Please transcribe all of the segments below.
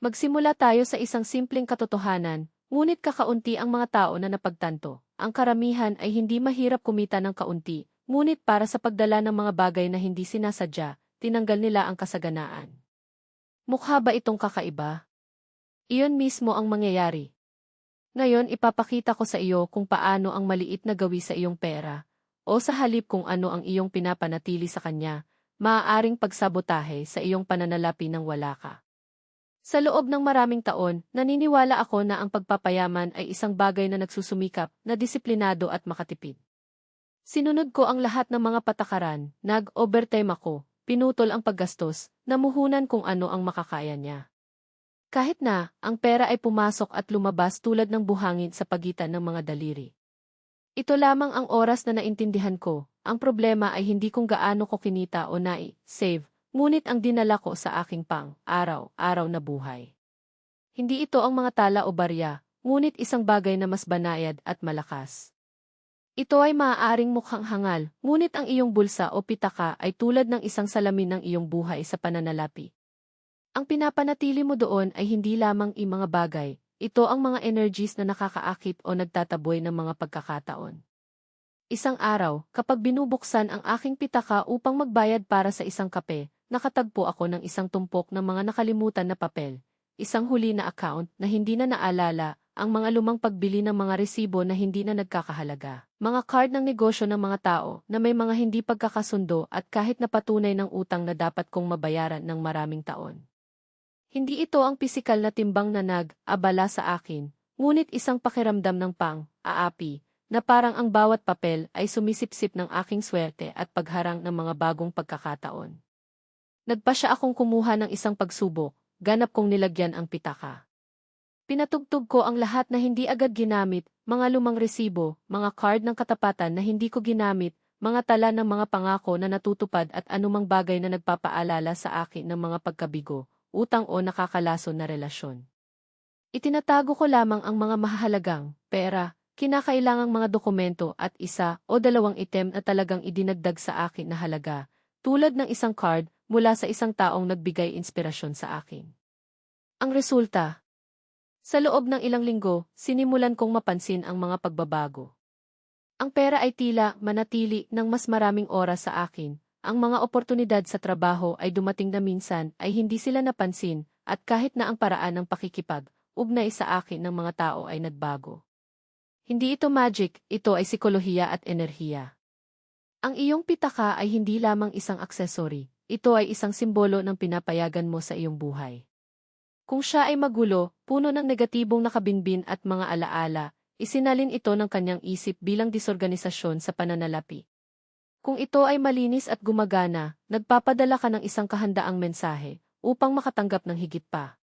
Magsimula tayo sa isang simpleng katotohanan, ngunit kakaunti ang mga tao na napagtanto. Ang karamihan ay hindi mahirap kumita ng kaunti, ngunit para sa pagdala ng mga bagay na hindi sinasadya, tinanggal nila ang kasaganaan. Mukha ba itong kakaiba? Iyon mismo ang mangyayari. Ngayon ipapakita ko sa iyo kung paano ang maliit na gawi sa iyong pera, o sa halip kung ano ang iyong pinapanatili sa kanya, maaaring pagsabotahe sa iyong pananalapi ng wala ka. Sa loob ng maraming taon, naniniwala ako na ang pagpapayaman ay isang bagay na nagsusumikap, na disiplinado at makatipid. Sinunod ko ang lahat ng mga patakaran, nag-overtime ako, pinutol ang paggastos, namuhunan kung ano ang makakaya niya. Kahit na, ang pera ay pumasok at lumabas tulad ng buhangin sa pagitan ng mga daliri. Ito lamang ang oras na naintindihan ko, ang problema ay hindi kung gaano ko kinita o nai-save, ngunit ang dinala ko sa aking pang, araw-araw na buhay. Hindi ito ang mga tala o barya, ngunit isang bagay na mas banayad at malakas. Ito ay maaaring mukhang hangal, ngunit ang iyong bulsa o pitaka ay tulad ng isang salamin ng iyong buhay sa pananalapi. Ang pinapanatili mo doon ay hindi lamang i mga bagay, ito ang mga energies na nakakaakit o nagtataboy ng mga pagkakataon. Isang araw, kapag binubuksan ang aking pitaka upang magbayad para sa isang kape, nakatagpo ako ng isang tumpok ng mga nakalimutan na papel, isang huli na account na hindi na naalala, ang mga lumang pagbili ng mga resibo na hindi na nagkakahalaga, mga card ng negosyo ng mga tao na may mga hindi pagkakasundo at kahit napatunay ng utang na dapat kong mabayaran ng maraming taon. Hindi ito ang pisikal na timbang na nag-abala sa akin, ngunit isang pakiramdam ng pang, aapi, na parang ang bawat papel ay sumisipsip ng aking swerte at pagharang ng mga bagong pagkakataon. Nagpa siya akong kumuha ng isang pagsubok, ganap kong nilagyan ang pitaka. Pinatugtog ko ang lahat na hindi agad ginamit, mga lumang resibo, mga card ng katapatan na hindi ko ginamit, mga tala ng mga pangako na natutupad at anumang bagay na nagpapaalala sa akin ng mga pagkabigo, utang o nakakalason na relasyon. Itinatago ko lamang ang mga mahalagang, pera, kinakailangang mga dokumento at isa o dalawang item na talagang idinagdag sa akin na halaga, tulad ng isang card mula sa isang taong nagbigay inspirasyon sa akin. Ang resulta, sa loob ng ilang linggo, sinimulan kong mapansin ang mga pagbabago. Ang pera ay tila manatili ng mas maraming oras sa akin. Ang mga oportunidad sa trabaho ay dumating na minsan ay hindi sila napansin at kahit na ang paraan ng pakikipag, ugnay sa akin ng mga tao ay nagbago. Hindi ito magic, ito ay sikolohiya at enerhiya. Ang iyong pitaka ay hindi lamang isang aksesory, ito ay isang simbolo ng pinapayagan mo sa iyong buhay. Kung siya ay magulo, puno ng negatibong nakabinbin at mga alaala, isinalin ito ng kanyang isip bilang disorganisasyon sa pananalapi. Kung ito ay malinis at gumagana, nagpapadala ka ng isang kahandaang mensahe upang makatanggap ng higit pa.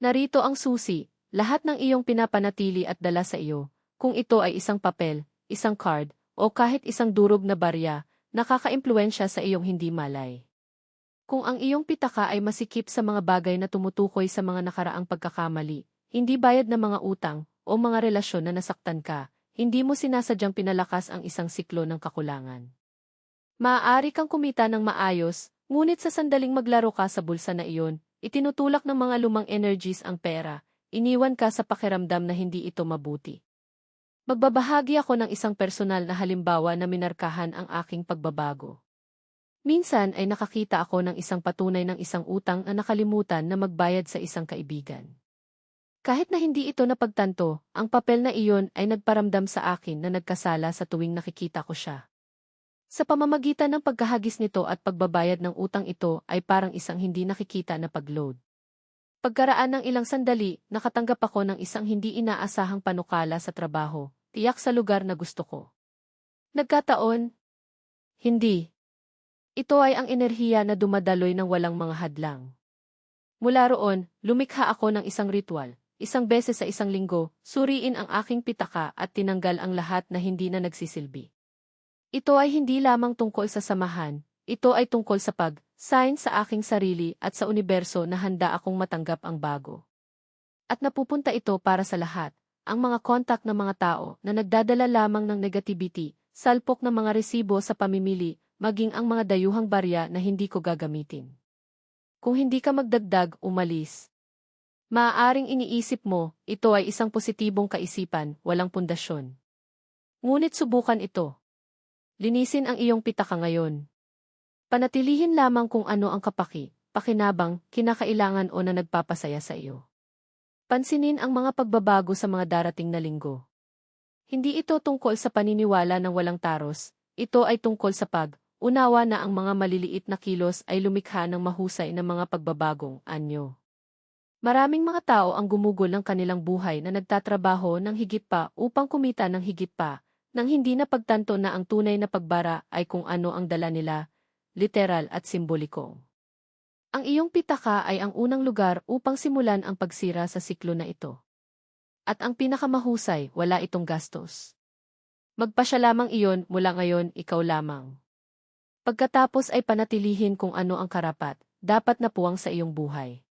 Narito ang susi, lahat ng iyong pinapanatili at dala sa iyo, kung ito ay isang papel, isang card, o kahit isang durog na barya, nakakaimpluensya sa iyong hindi malay. Kung ang iyong pitaka ay masikip sa mga bagay na tumutukoy sa mga nakaraang pagkakamali, hindi bayad ng mga utang, o mga relasyon na nasaktan ka, hindi mo sinasadyang pinalakas ang isang siklo ng kakulangan. Maaari kang kumita ng maayos, ngunit sa sandaling maglaro ka sa bulsa na iyon, itinutulak ng mga lumang energies ang pera, iniwan ka sa pakiramdam na hindi ito mabuti. Magbabahagi ako ng isang personal na halimbawa na minarkahan ang aking pagbabago. Minsan ay nakakita ako ng isang patunay ng isang utang na nakalimutan na magbayad sa isang kaibigan. Kahit na hindi ito napagtanto, ang papel na iyon ay nagparamdam sa akin na nagkasala sa tuwing nakikita ko siya. Sa pamamagitan ng pagkahagis nito at pagbabayad ng utang ito ay parang isang hindi nakikita na pagload. Pagkaraan ng ilang sandali, nakatanggap ako ng isang hindi inaasahang panukala sa trabaho, tiyak sa lugar na gusto ko. Nagkataon? Hindi, ito ay ang enerhiya na dumadaloy ng walang mga hadlang. Mula roon, lumikha ako ng isang ritual, isang beses sa isang linggo, suriin ang aking pitaka at tinanggal ang lahat na hindi na nagsisilbi. Ito ay hindi lamang tungkol sa samahan, ito ay tungkol sa pag-sign sa aking sarili at sa universo na handa akong matanggap ang bago. At napupunta ito para sa lahat, ang mga kontak ng mga tao na nagdadala lamang ng negativity, salpok ng mga resibo sa pamimili, maging ang mga dayuhang barya na hindi ko gagamitin. Kung hindi ka magdagdag, umalis. Maaaring iniisip mo, ito ay isang positibong kaisipan, walang pundasyon. Ngunit subukan ito. Linisin ang iyong pitaka ngayon. Panatilihin lamang kung ano ang kapaki, pakinabang, kinakailangan o na nagpapasaya sa iyo. Pansinin ang mga pagbabago sa mga darating na linggo. Hindi ito tungkol sa paniniwala ng walang taros, ito ay tungkol sa pag, unawa na ang mga maliliit na kilos ay lumikha ng mahusay na mga pagbabagong anyo. Maraming mga tao ang gumugol ng kanilang buhay na nagtatrabaho ng higit pa upang kumita ng higit pa, nang hindi na pagtanto na ang tunay na pagbara ay kung ano ang dala nila, literal at simboliko. Ang iyong pitaka ay ang unang lugar upang simulan ang pagsira sa siklo na ito. At ang pinakamahusay, wala itong gastos. Magpasya lamang iyon mula ngayon ikaw lamang. Pagkatapos ay panatilihin kung ano ang karapat, dapat na puwang sa iyong buhay.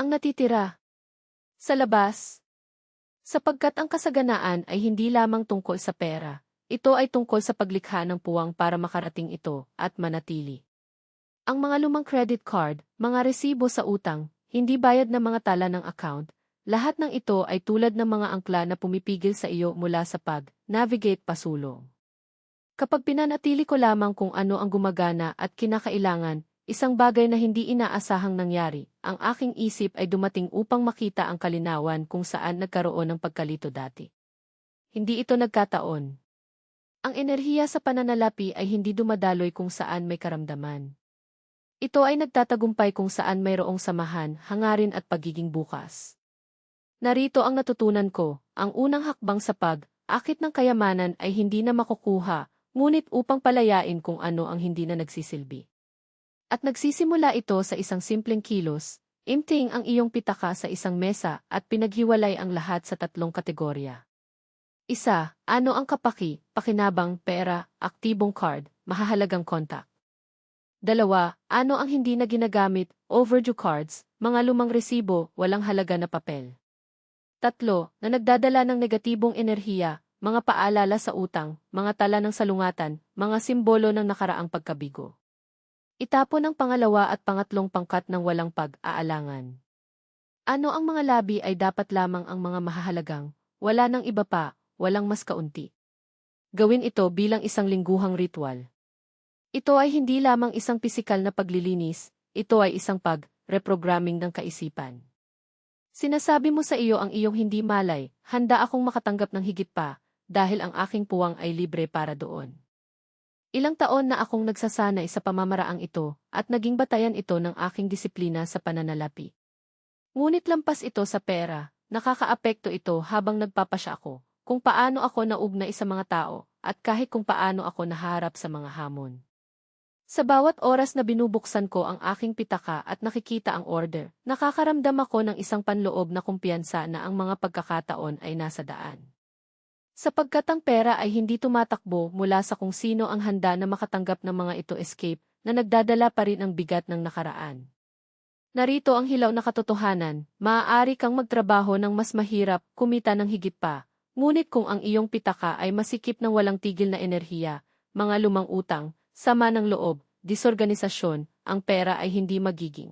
Ang natitira. Sa labas. Sapagkat ang kasaganaan ay hindi lamang tungkol sa pera, ito ay tungkol sa paglikha ng puwang para makarating ito at manatili. Ang mga lumang credit card, mga resibo sa utang, hindi bayad na mga tala ng account, lahat ng ito ay tulad ng mga angkla na pumipigil sa iyo mula sa pag-navigate pasulong. Kapag pinanatili ko lamang kung ano ang gumagana at kinakailangan, isang bagay na hindi inaasahang nangyari, ang aking isip ay dumating upang makita ang kalinawan kung saan nagkaroon ng pagkalito dati. Hindi ito nagkataon. Ang enerhiya sa pananalapi ay hindi dumadaloy kung saan may karamdaman. Ito ay nagtatagumpay kung saan mayroong samahan, hangarin at pagiging bukas. Narito ang natutunan ko, ang unang hakbang sa pag-akit ng kayamanan ay hindi na makukuha, ngunit upang palayain kung ano ang hindi na nagsisilbi. At nagsisimula ito sa isang simpleng kilos, imting ang iyong pitaka sa isang mesa at pinaghiwalay ang lahat sa tatlong kategorya. Isa, ano ang kapaki, pakinabang, pera, aktibong card, mahahalagang kontak. Dalawa, ano ang hindi na ginagamit, overdue cards, mga lumang resibo, walang halaga na papel. Tatlo, na nagdadala ng negatibong enerhiya, mga paalala sa utang, mga tala ng salungatan, mga simbolo ng nakaraang pagkabigo. Itapon ang pangalawa at pangatlong pangkat ng walang pag-aalangan. Ano ang mga labi ay dapat lamang ang mga mahahalagang, wala nang iba pa, walang mas kaunti. Gawin ito bilang isang lingguhang ritual. Ito ay hindi lamang isang pisikal na paglilinis, ito ay isang pag-reprogramming ng kaisipan. Sinasabi mo sa iyo ang iyong hindi malay, handa akong makatanggap ng higit pa, dahil ang aking puwang ay libre para doon. Ilang taon na akong nagsasanay sa pamamaraang ito, at naging batayan ito ng aking disiplina sa pananalapi. Ngunit lampas ito sa pera, nakakaapekto ito habang nagpapasya ako, kung paano ako naugnay sa mga tao, at kahit kung paano ako naharap sa mga hamon. Sa bawat oras na binubuksan ko ang aking pitaka at nakikita ang order, nakakaramdam ako ng isang panloob na kumpiyansa na ang mga pagkakataon ay nasa daan. Sapagkat ang pera ay hindi tumatakbo mula sa kung sino ang handa na makatanggap ng mga ito escape, na nagdadala pa rin ang bigat ng nakaraan. Narito ang hilaw na katotohanan, maaari kang magtrabaho ng mas mahirap, kumita ng higit pa, ngunit kung ang iyong pitaka ay masikip ng walang tigil na enerhiya, mga lumang utang, sama ng loob, disorganisasyon, ang pera ay hindi magiging.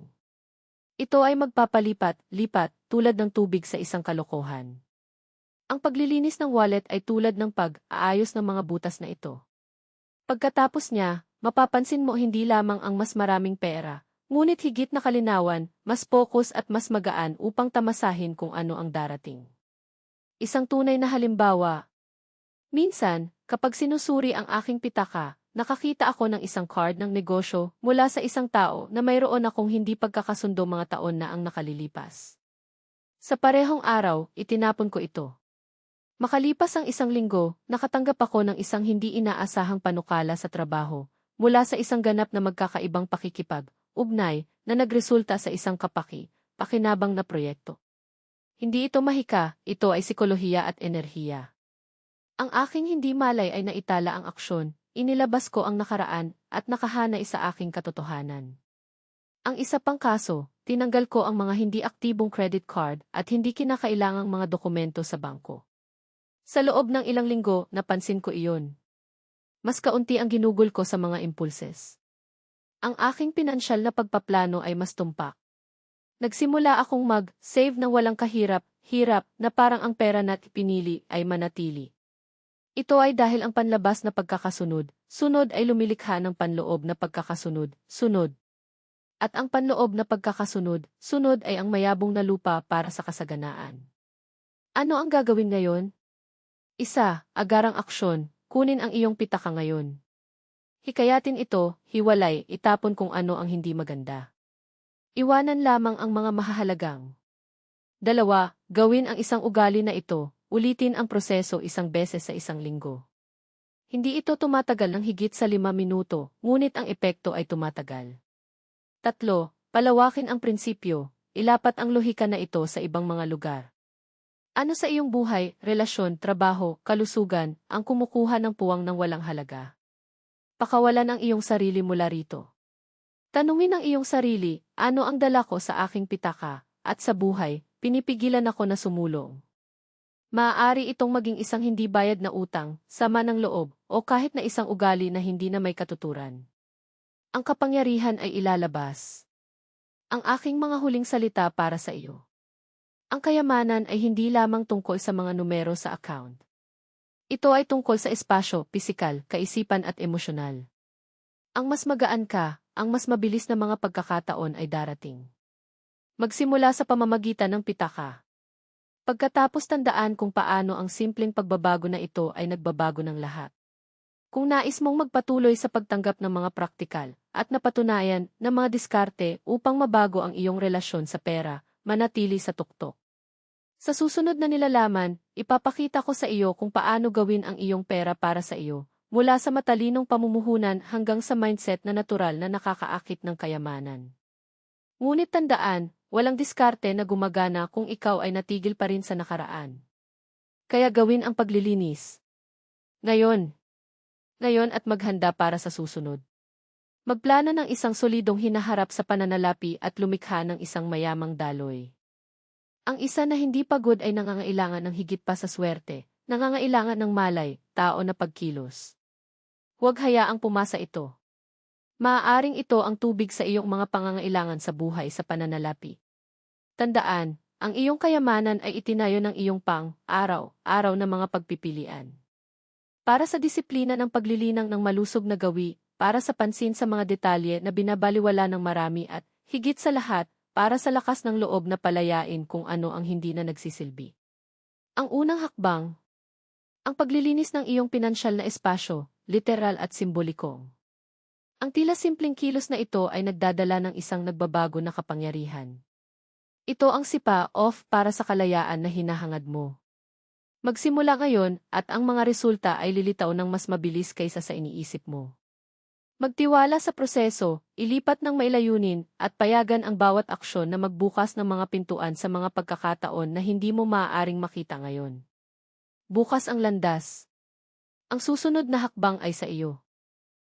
Ito ay magpapalipat-lipat tulad ng tubig sa isang kalokohan. Ang paglilinis ng wallet ay tulad ng pag-aayos ng mga butas na ito. Pagkatapos niya, mapapansin mo hindi lamang ang mas maraming pera, ngunit higit na kalinawan, mas focus at mas magaan upang tamasahin kung ano ang darating. Isang tunay na halimbawa. Minsan, kapag sinusuri ang aking pitaka, nakakita ako ng isang card ng negosyo mula sa isang tao na mayroon akong hindi pagkakasundo mga taon na ang nakalilipas. Sa parehong araw, itinapon ko ito. Makalipas ang isang linggo, nakatanggap ako ng isang hindi inaasahang panukala sa trabaho, mula sa isang ganap na magkakaibang pakikipag, ugnay, na nagresulta sa isang kapaki, pakinabang na proyekto. Hindi ito mahika, ito ay sikolohiya at enerhiya. Ang aking hindi malay ay naitala ang aksyon, Inilabas ko ang nakaraan at nakahanay sa aking katotohanan. Ang isa pang kaso, tinanggal ko ang mga hindi aktibong credit card at hindi kinakailangang mga dokumento sa bangko. Sa loob ng ilang linggo, napansin ko iyon. Mas kaunti ang ginugol ko sa mga impulses. Ang aking pinansyal na pagpaplano ay mas tumpak. Nagsimula akong mag-save ng walang kahirap, hirap na parang ang pera na pinili ay manatili. Ito ay dahil ang panlabas na pagkakasunod, sunod ay lumilikha ng panloob na pagkakasunod, sunod. At ang panloob na pagkakasunod, sunod ay ang mayabong na lupa para sa kasaganaan. Ano ang gagawin ngayon? Isa, agarang aksyon, kunin ang iyong pitaka ngayon. Hikayatin ito, hiwalay, itapon kung ano ang hindi maganda. Iwanan lamang ang mga mahahalagang. Dalawa, gawin ang isang ugali na ito, ulitin ang proseso isang beses sa isang linggo. Hindi ito tumatagal ng higit sa lima minuto, ngunit ang epekto ay tumatagal. Tatlo, palawakin ang prinsipyo, ilapat ang lohika na ito sa ibang mga lugar. Ano sa iyong buhay, relasyon, trabaho, kalusugan, ang kumukuha ng puwang ng walang halaga? Pakawalan ang iyong sarili mula rito. Tanungin ang iyong sarili, ano ang dala ko sa aking pitaka, at sa buhay, pinipigilan ako na sumulong. Maaari itong maging isang hindi bayad na utang, sama ng loob, o kahit na isang ugali na hindi na may katuturan. Ang kapangyarihan ay ilalabas. Ang aking mga huling salita para sa iyo. Ang kayamanan ay hindi lamang tungkol sa mga numero sa account. Ito ay tungkol sa espasyo, pisikal, kaisipan at emosyonal. Ang mas magaan ka, ang mas mabilis na mga pagkakataon ay darating. Magsimula sa pamamagitan ng pitaka. Pagkatapos tandaan kung paano ang simpleng pagbabago na ito ay nagbabago ng lahat. Kung nais mong magpatuloy sa pagtanggap ng mga praktikal at napatunayan ng mga diskarte upang mabago ang iyong relasyon sa pera, manatili sa tuktok. Sa susunod na nilalaman, ipapakita ko sa iyo kung paano gawin ang iyong pera para sa iyo, mula sa matalinong pamumuhunan hanggang sa mindset na natural na nakakaakit ng kayamanan. Ngunit tandaan, walang diskarte na gumagana kung ikaw ay natigil pa rin sa nakaraan. Kaya gawin ang paglilinis. Ngayon. Ngayon at maghanda para sa susunod. Magplano ng isang solidong hinaharap sa pananalapi at lumikha ng isang mayamang daloy. Ang isa na hindi pagod ay nangangailangan ng higit pa sa swerte, nangangailangan ng malay, tao na pagkilos. Huwag hayaang pumasa ito. Maaaring ito ang tubig sa iyong mga pangangailangan sa buhay sa pananalapi. Tandaan, ang iyong kayamanan ay itinayo ng iyong pang, araw, araw na mga pagpipilian. Para sa disiplina ng paglilinang ng malusog na gawi, para sa pansin sa mga detalye na binabaliwala ng marami at, higit sa lahat, para sa lakas ng loob na palayain kung ano ang hindi na nagsisilbi. Ang unang hakbang, ang paglilinis ng iyong pinansyal na espasyo, literal at simboliko. Ang tila simpleng kilos na ito ay nagdadala ng isang nagbabago na kapangyarihan. Ito ang sipa off para sa kalayaan na hinahangad mo. Magsimula ngayon at ang mga resulta ay lilitaw ng mas mabilis kaysa sa iniisip mo. Magtiwala sa proseso, ilipat ng mailayunin, at payagan ang bawat aksyon na magbukas ng mga pintuan sa mga pagkakataon na hindi mo maaaring makita ngayon. Bukas ang landas. Ang susunod na hakbang ay sa iyo.